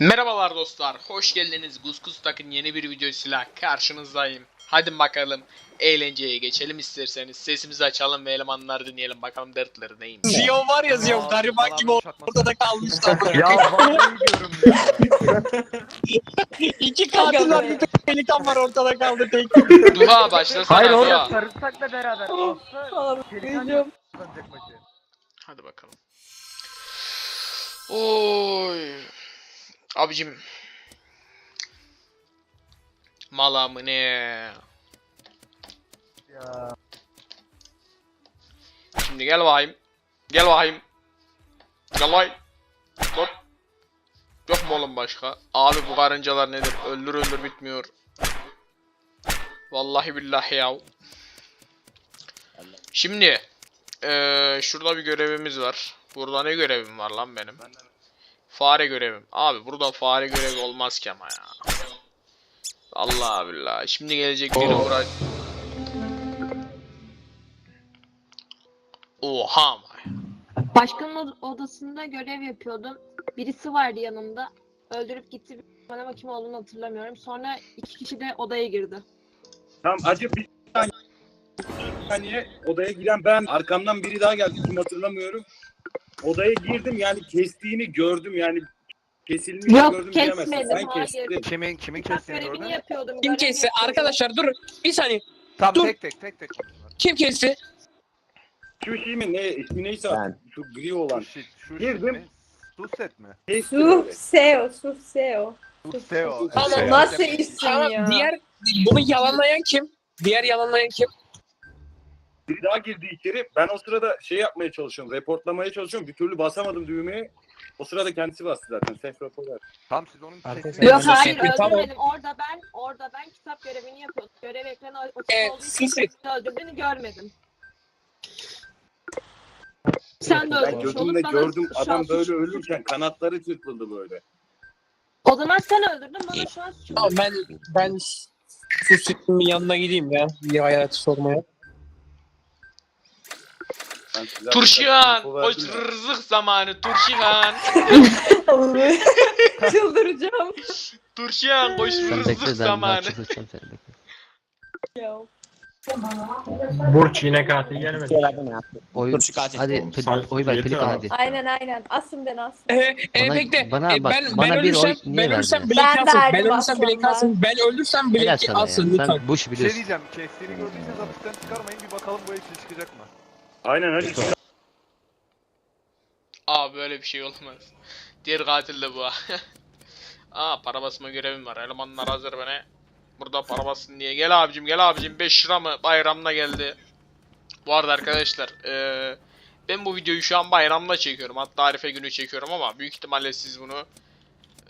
Merhabalar dostlar, hoş geldiniz. Guskus Tak'ın yeni bir videosuyla karşınızdayım. Hadi bakalım eğlenceye geçelim isterseniz. Sesimizi açalım ve elemanları dinleyelim bakalım dertleri neymiş. Ziyon var ya Ziyon gariban gibi ortada kalmışlar. Ya vallahi diyorum ya. İki katil var bir pelikan var ortada kaldı tek. Duha başlasana Hayır Duha. orada sarımsakla beraber olsa pelikan. Hadi bakalım. Oy. Abicim. Mala mı ne? Ya. Şimdi gel bakayım. Gel bakayım. Gel bakayım. Hop. Yok mu oğlum başka? Abi bu karıncalar nedir? Öldür öldür bitmiyor. Vallahi billahi ya. Şimdi eee şurada bir görevimiz var. Burada ne görevim var lan benim? Fare görevim. Abi burada fare görevi olmaz ki ama ya. Allah billahi. Şimdi gelecek biri uğraş. Oha ama. Başkanın od- odasında görev yapıyordum. Birisi vardı yanımda. Öldürüp gitti. Ben ama kim olduğunu hatırlamıyorum. Sonra iki kişi de odaya girdi. Tamam acı bir saniye. Bir saniye odaya giren ben arkamdan biri daha geldi kim hatırlamıyorum. Odaya girdim yani kestiğini gördüm yani kesilmiş Yok, gördüm diyemezsin. kesmedim, Sen hayır. kestin. Kimin kimin kestiğini görevini gördün? yapıyordum. Kim görev kesti? yapıyordum. Arkadaşlar dur bir saniye. Tamam Dur. tek tek tek tek. Kim kesti? Şu şey mi ne ismi neyse şu gri olan. Şu şu Girdim. mi? Suset mi? Kesti Suf böyle. Seo, Suf Seo. Seo. Tamam. Nasıl isim Tamam ya? diğer bunu yalanlayan kim? Diğer yalanlayan kim? Biri daha girdi içeri. Ben o sırada şey yapmaya çalışıyorum. Reportlamaya çalışıyorum. Bir türlü basamadım düğmeye. O sırada kendisi bastı zaten. Sef rapor ver. Tamam siz onun Arkadaşlar, sesini- Yok Ben de hayır şey- Tamam. öldürmedim. Orada ben orada ben kitap görevini yapıyordum. Görev ekranı açık Evet, olduğu için kimse öldürdüğünü görmedim. Sen de Ben öldürmüş gözümle olup bana gördüm şu an adam suç- böyle ölürken kanatları çırpıldı böyle. O zaman sen öldürdün bana şu an suç Tamam ben ben Susi'nin yanına gideyim ya. Bir hayatı sormaya. Turşihan, ya. rızık zamanı Turşihan. Çıldıracağım Turşihan, hoş Sen rızık bekle ben, ben zamanı. çıldıracağım seni bekle. ya. Burç yine katil gelmedi. Oy, Dur, şu katil. hadi Oğlum, pel- oy ver yeter pelikan abi. hadi. Aynen aynen. Asın beni asın. Ee, e, Bana- bekle. bana E, bak, ben bana ben bir ölürsem oy niye ben ölürsem verdin? Blake'i Ben alsın. Ben verdim ölürsem Blake'i aslında. alsın. Ben ölürsem Helal Blake'i sana alsın ya. lütfen. Sen bu işi Bir şey biliyorsun. diyeceğim. Kestiğini gördüyseniz hapisten çıkarmayın bir bakalım bu hepsi çıkacak mı? Aynen hadi. Aa böyle bir şey olmaz. Diğer katil de bu. Aa para basma görevim var. Elemanlar hazır bana. Burada para bassın diye. Gel abicim gel abicim 5 lira mı bayramda geldi. Bu arada arkadaşlar eee, ben bu videoyu şu an bayramda çekiyorum. Hatta Arife günü çekiyorum ama büyük ihtimalle siz bunu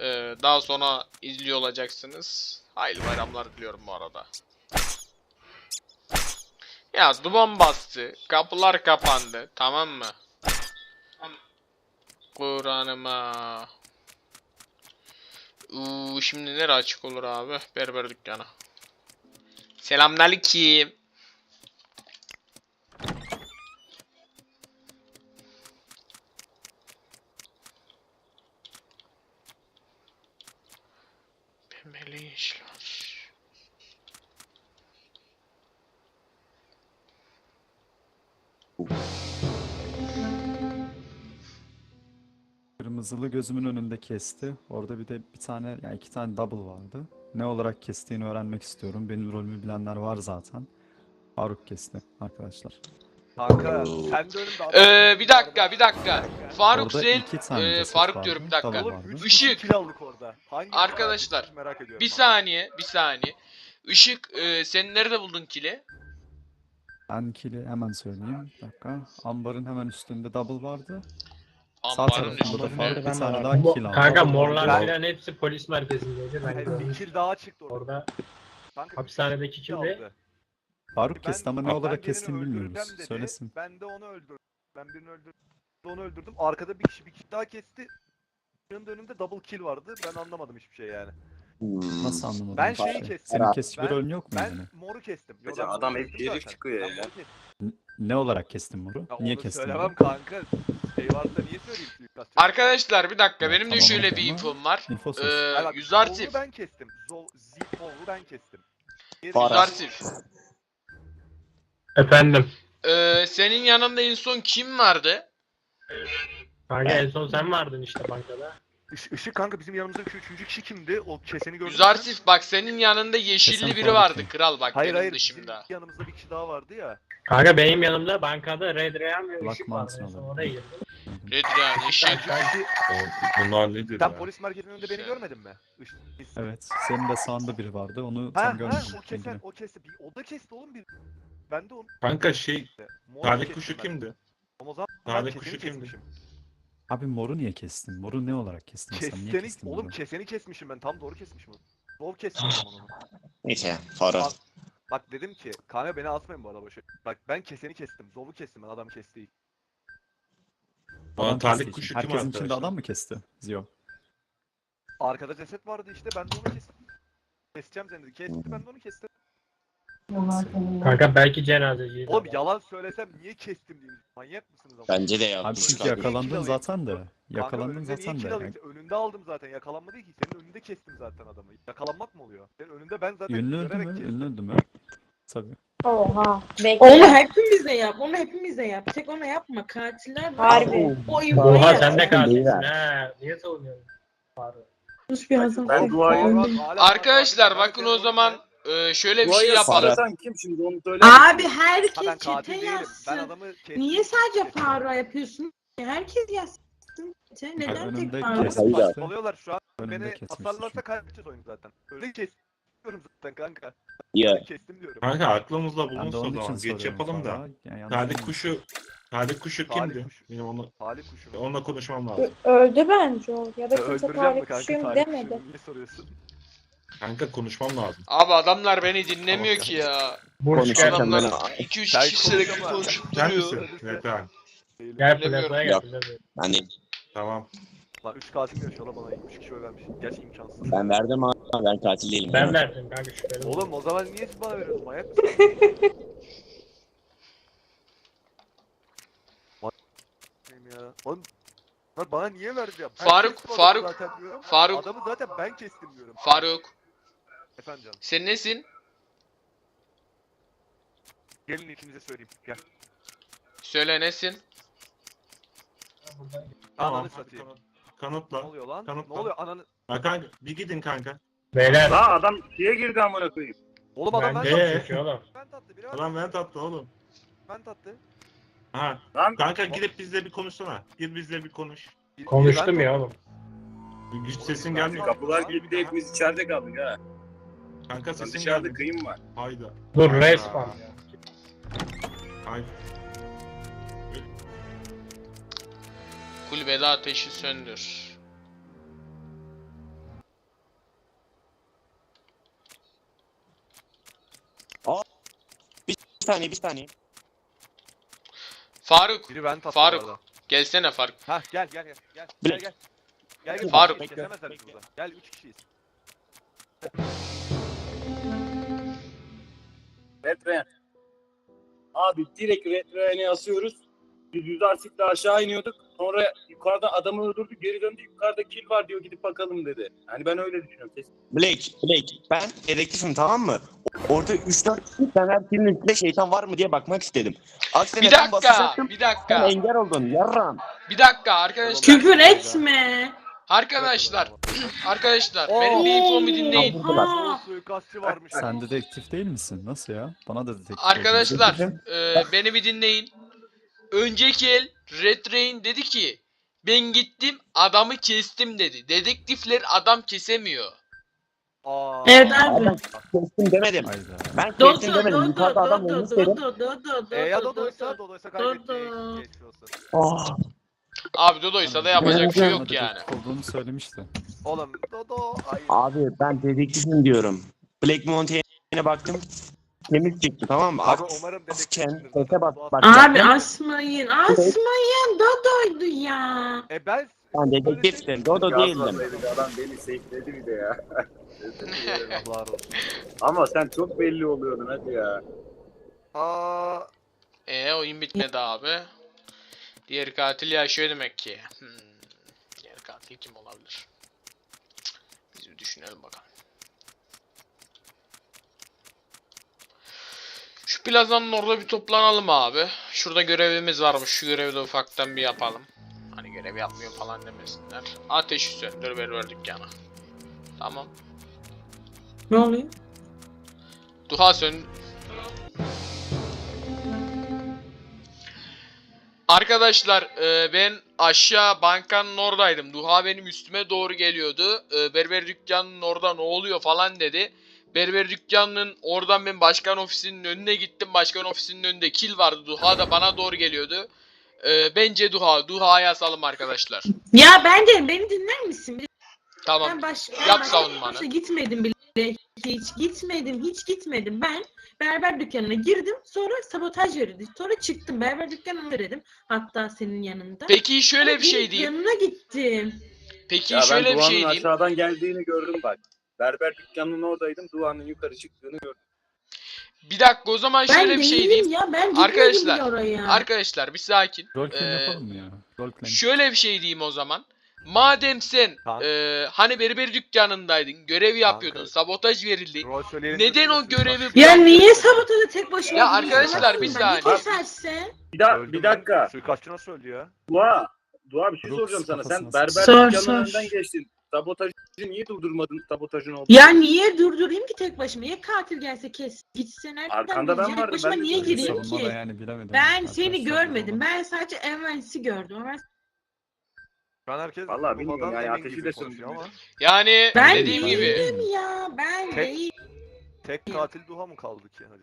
eee, daha sonra izliyor olacaksınız. Hayırlı bayramlar diliyorum bu arada. Ya duman bastı. Kapılar kapandı. Tamam mı? Kur'an'ıma. Uuu şimdi nere açık olur abi? Berber dükkanı. Selamünaleyküm. Kırmızılı gözümün önünde kesti. Orada bir de bir tane, yani iki tane double vardı. Ne olarak kestiğini öğrenmek istiyorum. Benim rolümü bilenler var zaten. Faruk kesti arkadaşlar. Kanka sen de önümde adam- Ee, bir dakika bir dakika. Faruk Orada sen iki tane e, ceset Faruk vardı, diyorum bir dakika. double Oğlum vardı. 3 Işık. kill aldık orada. Hangi Arkadaşlar, merak ediyorum. Bir saniye bir saniye. Işık e, sen nerede buldun kili? Ben kill'i hemen söyleyeyim. Bir dakika. Ambarın hemen üstünde double vardı. Sağ tarafında. Faruk bir tane daha kill aldı. Kanka morlar filan hepsi polis merkezindeydi. Ben Hayır, bir kill daha çıktı orada. Orada Kanka, hapishanedeki kill kim de? aldı. Faruk Ben- kesti ama ne ben olarak birini kestiğini öldüreceğim bilmiyoruz. dedi, Söylesin. Ben de onu öldürdüm. Ben birini öldürdüm. Onu öldürdüm. Arkada bir kişi bir kişi daha kesti. Yanında önümde double kill vardı. Ben anlamadım hiçbir şey yani. Nasıl anlamadın? Ben şeyi şey? kestim. Senin kesici bir Ben- rolün yok mu Ben yani? moru kestim. Yo, Hocam ben adam hep kestim zaten. çıkıyor Ben ya. moru kestim. Ne olarak kestin? Ya Niye onu kestin söylemem moru? kanka. Şey varsa niye söyleyeyim suikast? Arkadaşlar bir dakika Ya, benim de tamam, şöyle bir tamam. infom var. Info sus. Ee, bak, Yüzartif. Zol'u ben kestim. Zol, Zipol'u ben kestim. Diğeri- Farah. Yüzartif. Efendim. Ee, senin yanında en son kim vardı? Kanka en son sen vardın işte bankada. Iş- Işık kanka bizim yanımızdaki üçüncü kişi kimdi? O keseni gördün mü? Yüzartif bak senin yanında yeşilli biri vardı kral bak Hayır benim hayır. dışımda. Bizim yanımızda bir kişi daha vardı ya. Kanka benim yanımda bankada Red Ryan ve Bak Işık mantığına En son bak. oraya girdim. Yeşil. Belki Bunlar nedir sen polis merkezinin önünde beni Şey. görmedin mi? Evet. Senin de sağında biri vardı. Onu Ha, tam ha, görmedim. o kesen, rengini. o kesti. Bir, o da kesti oğlum bir. Ben de onu Kanka şey. Mor talih kestim kuşu ben. kimdi? Ama o zaman Talih ben keseni kuşu kimdi? kesmişim. Abi moru niye kestin? Moru ne olarak kestin? Sen niye Keseni, kestin oğlum moru? keseni kesmişim ben. Tam doğru kesmişim onu. Zor kesmişim onu. Neyse Farah. Bak, dedim ki kanka beni asmayın bu arada boşa. Bak ben keseni kestim. Zol'u kestim ben adam kesti. Bana Adam talih kuşu kim Herkesin içinde arkadaşlar? adam mı kesti? Zio. Arkada ceset vardı işte ben de onu kestim. Keseceğim seni dedi. Kesti ben de onu kestim. Kanka belki cenazeciydi. Oğlum yalan söylesem niye kestim diyeyim. Manyak mısınız ama? Bence de Abi yanlış. çünkü Kanka, yakalandın zaten de. Kanka Yakalandın önünde niye zaten kill de. alayım? Önünde aldım zaten. Yakalanma değil ki. Senin önünde kestim zaten adamı. Yakalanmak mı oluyor? Senin önünde ben zaten Ünlü öldü görerek mü? kestim. Ünlü öldü mü? Tabii. Oha. Bekle. Onu hepimize yap. Onu hepimize yap. Tek ona yapma. Katiller var. Harbi. O infoyu Oha sen de katilsin ha. Niye savunuyorsun? Faruk? Sus bir Hasan. Ben duayı-. Hala- Arkadaşlar bakın o zaman öldürme. e, şöyle bir şey yapalım. saratan kim şimdi onu söyle. Abi Ha, herkes ben çete katil değilim. Ben yazsın. adamı kestim. Niye sadece. Faruk'a yapıyorsun? Herkes yazsın. Çete. Neden önümde tek Faruk? Hayır. işte. Oluyorlar şu an. Önümde Beni kesmiş asarlarsa suçum. kaybedeceğiz oyunu zaten. Öyle kesiyorum zaten kanka. Ya Kestim diyorum. Kanka aklımızda Ben de bulunsun o onun için zaman. Geç soruyorum yapalım da. sonra. Yani yanlış Talih kuşu Talih kuşu Talih kimdi? kuşu. Benim onu Talih kuşu. onunla konuşmam lazım. Ö- Öldü bence o. Ya da kimse Öldüreceğim mi tarih kanka? kuşuyum Talih demedi. kuşu niye soruyorsun? Kanka konuşmam lazım. Abi adamlar beni dinlemiyor ki ya. Burç gel. konuşurken ben Adamlar 2-3 Sen kişi sürekli konuşup Sen duruyor. misin? Evet abi. Değilim. Gel Bilemiyorum. plazaya gel Yok. plazaya. hani Lan Tamam. 3 katil yaşıyor la bana 3 kişi oy vermiş. Gerçi imkansız. ben verdim ama ben katil değilim. Ben verdim kanka şüpheli. Oğlum o zaman niye siz bana veriyorsunuz? Manyak mısın? Ya. Oğlum Lan bana niye verdi ya? Ben Faruk, kestim adamı Faruk, zaten diyorum. Faruk. Adamı zaten ben kestim diyorum. Faruk Efendim canım. sen nesin? Gelin ikinize söyleyeyim. Gel. Söyle nesin? Tamam. Ananı satayım. kanıt- Ne Kanıtla. oluyor lan? Kanıtla. Ne oluyor ananı? Ha kanka bir gidin kanka. Beyler. La adam şeye girdi amına koyayım. Oğlum adam ben Ben tattı. çünkü oğlum. Ben tattı. Biri Adam ben tatlı oğlum. ben tattı. Ha. Lan kanka gidip bizle bir konuşsana. Gir bizle bir konuş. Biri- biri Konuştum ya oğlum. Bir güç sesin gelmiyor. Kapılar de hepimiz içeride kaldık ha. Kanka sesin dışarıda geldi. kıyım var. Hayda. Dur respawn ya. Hayda. Kulübede ateşi söndür. Bir saniye bir saniye. Faruk Biri ben tattı. Faruk. bu arada. gelsene Faruk. Hah gel gel gel. Gel Bir- gel gel. Gel gel. Faruk. Bekle. Kesemezler bizi burada. Gel 3 kişiyiz. Retren. Abi direkt Retren'e asıyoruz. Biz Yüzarsif'le aşağı iniyorduk. Sonra yukarıda adamı öldürdük. Geri döndü. Yukarıda kill var diyor. Gidip bakalım dedi. Hani ben öyle düşünüyorum. Kesin. Blake, Blake ben dedektifim tamam mı? Orada 3-4 kişi sen her kimin üstünde şeytan var mı diye bakmak istedim. Aksine Bir ben dakika, basacaktım. bir Sen dakika, engel oldun yarram. bir dakika arkadaşlar. Küfür etme. Arkadaşlar, arkadaşlar benim bir infomu dinleyin. Aa, Suikastçı varmış. Sen dedektif değil misin? Nasıl ya? Bana da dedektif Arkadaşlar, e, beni bir dinleyin. Önceki el Red Rain dedi ki ben gittim adamı kestim dedi. Dedektifler adam kesemiyor. Aa. Evet abi. Kestim demedim. Hayda. Ben Dodo, kestim demedim. Dodo, Yukarıda adam Dodo, olmuş dedim. Dodo, Dodo, E ya Dodo, Dodo'ysa Dodo. Dodo'ysa. Ah. Abi Dodo'ysa da yapacak bir şey yok yani. olduğunu söylemişti. Oğlum Dodo. Ay. Abi ben dedektifim diyorum. Black Mountain'e baktım. Temiz çıktı tamam mı? Abi umarım Asken, dedektifsindir sese bak. Bak. Abi asmayın, asmayın. Dodo'ydu ya. E ben Ben dedektiftim. Dodo değildim. Adam beni safe'ledi bir de ya. Eyvahlar olsun. Ama sen çok belli oluyordun hadi ya. Aa. E oyun bitmedi abi. Diğer katil yaşıyor demek ki. Hmm. Diğer katil kim olabilir? Düşünelim bakalım. Şu plazanın orada bir toplanalım abi. Şurada görevimiz varmış. Şu görevi de ufaktan bir yapalım. Hani görev yapmıyor falan demesinler. Ateşi söndür ver ver dükkana. Tamam. Ne oluyor? Duha sön... Arkadaşlar e, ben aşağı bankanın oradaydım. Duha benim üstüme doğru geliyordu. E, berber dükkanının orada ne oluyor falan dedi. Berber dükkanının oradan ben başkan ofisinin önüne gittim. Başkan ofisinin önünde kil vardı. Duha da bana doğru geliyordu. E, bence Duha. Duha'ya asalım arkadaşlar. Ya bence beni dinler misin? Tamam. Ben baş, ben Yap savunmanı. ofise gitmedim bile. Hiç gitmedim, hiç gitmedim. Ben berber dükkanına girdim, sonra sabotaj verildi. Sonra çıktım, berber dükkanına veredim. Hatta senin yanında. Peki şöyle bir şey diyeyim. Yanına gittim. Peki Ya ben şöyle bir şey diyeyim. aşağıdan geldiğini gördüm bak. Berber dükkanının oradaydım. Doğan'ın yukarı çıktığını gördüm. Bir dakika o zaman Ben şöyle bir şey diyeyim. ya, ben Arkadaşlar, oraya. Arkadaşlar bir sakin. Roleplay Ee, yapalım ya? Roleplay. Şöyle bir şey diyeyim o zaman. Madem sen Kanka. e, hani berber dükkanındaydın, görev yapıyordun, Kanka. sabotaj verildi. Neden de o görevi ya bıraktın? niye sabotajı tek başıma Ya arkadaşlar, bir saniye. Ne kesersen? Bir, da, bir dakika. Suikastçı nasıl öldü ya? Dua. Dua bir şey soracağım sana. Sen kafasına berber sık. Sor, dükkanının sor. önünden geçtin. Sabotajı niye durdurmadın sabotajın olduğunu? Ya niye durdurayım ki tek başıma? Ya katil gelse kes. Gitse nereden Arkanda ben bileceğim? Tek vardım, başıma ben de niye gireyim ki? yani bilemedim. Ben seni görmedim. Ben sadece Evans'i gördüm. Evans Şu an herkes Vallahi bilmiyorum emin ateşi gibi de konuşuyor söndürdü. ama Yani ben dediğim gibi. değilim ya. Ben Tek- değil. tek katil Duha mı kaldı ki? Hadi.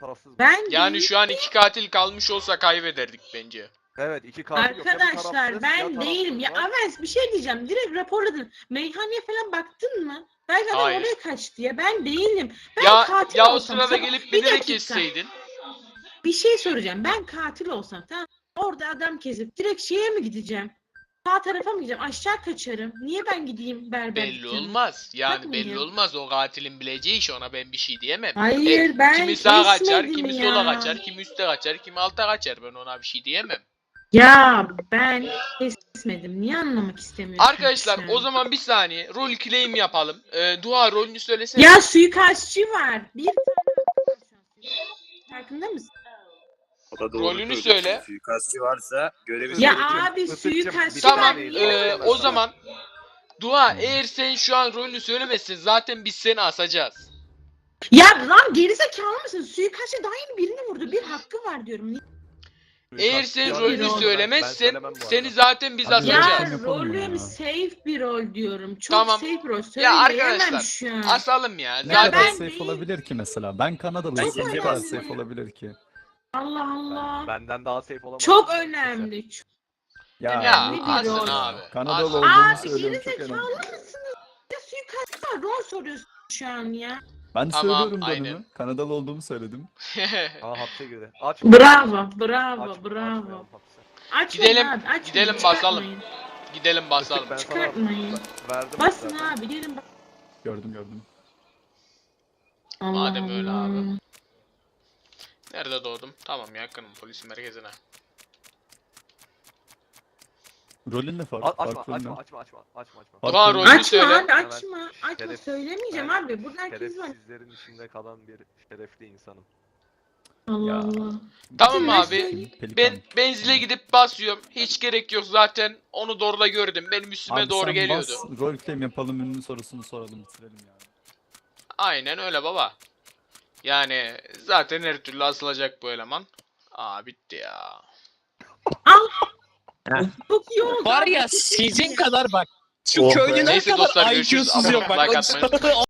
Tarafsız. Ben Yani değil. şu an iki katil kalmış olsa kaybederdik bence. Evet iki katil yok. Ya bir Arkadaşlar tarafsız, ben tarafsız değilim. Ya var. Avens bir şey diyeceğim. Direkt raporladın. Meyhaneye falan baktın mı? Belki adam Hayır. oraya kaçtı ya. Ben değilim. Ben ya katil ya o olsam sırada sabah- gelip beni de dakika. kesseydin. Bir şey soracağım. Ben katil olsam tamam. Orada adam kesip direkt şeye mi gideceğim? Sağ tarafa mı gideceğim? Aşağı kaçarım. Niye ben gideyim berber Belli dükkanına? olmaz. Yani belli olmaz. O katilin bileceği iş ona ben bir şey diyemem. Hayır E, ben kimi sağa kaçar, kesmedim kimi ya. sola kaçar, kimi üste kaçar, kimi alta kaçar. Ben ona bir şey diyemem. Ya ben kesmedim. Niye anlamak istemiyorsun? Arkadaşlar sen? o zaman bir saniye rol claim yapalım. Ee, Dua rolünü söylesene. Ya suikastçı var. Bir tane Farkında mısın? O da doğru Rolünü söylüyorsun. söyle. Suikastçı varsa görevi Ya abi suikastçı Tamam. Niye ben o zaman Dua eğer sen şu an rolünü söylemezsen zaten biz seni asacağız. Ya lan gerizekalı mısın? Suikastçı daha yeni birini vurdu. Bir hakkı var diyorum. Eğer sen rolünü ben- ben söylemezsen söylemem bu arada. seni zaten biz Hadi Ya asacağız. Yapalım rolüm ya. safe bir rol diyorum. Çok Tamam. safe rol. Ya Söyleyemem arkadaşlar, şu an. Asalım ya. Ne Ya kadar Zaten ben safe değil. olabilir ki mesela? Ben Kanadalıyım. Ne kadar bastım safe ya. olabilir ki? Allah Allah. Benden daha safe olamaz. Çok önemli. Çok Ya, ya asın rol. abi. Kanadalı Asın. olduğumu Abi söylüyorum çok önemli. mısınız? Ya suikastçı var. Rol soruyorsun şu an ya. Ben Tamam, söylüyorum aynen. dönümü. Kanadalı olduğumu söyledim. Aa hapse girdi. Aç. Bravo, bravo, Aç- bravo. açmayalım hapse. Açmayın Gidelim, abi, açmayın. gidelim basalım. Çıkartmayın. Gidelim basalım. Ben sana Çıkartmayın. verdim. Basın zaten. abi, gelin bak. Gördüm gördüm. Allah Madem öyle abi. Nerede doğdum? Tamam yakınım polis merkezine. Rolün ne fark? A- açma, açma, açma, açma, açma, açma. Dua rolün rolünü? Açma söyle. abi, açma. Açma, Şeref- söylemeyeceğim ben abi. Burada herkes var. Şerefsizlerin içinde kalan bir şerefli insanım. Allah Ya. Allah. Tamam Ben abi. Ben benzile gidip basıyorum. Hiç gerek yok zaten. Onu da orada gördüm. Benim üstüme Abi doğru sen geliyordu. bas, rol claim yapalım ünlü sorusunu soralım bitirelim yani. Aynen öyle baba. Yani zaten her türlü asılacak bu eleman. Aa bitti ya. Çok iyi oldu. Var ya sizin kadar bak. Şu Oh be. köylüler Neyse kadar dostlar, görüşürüz. IQ'suz Abone yok bak. like atmayı unutmayın.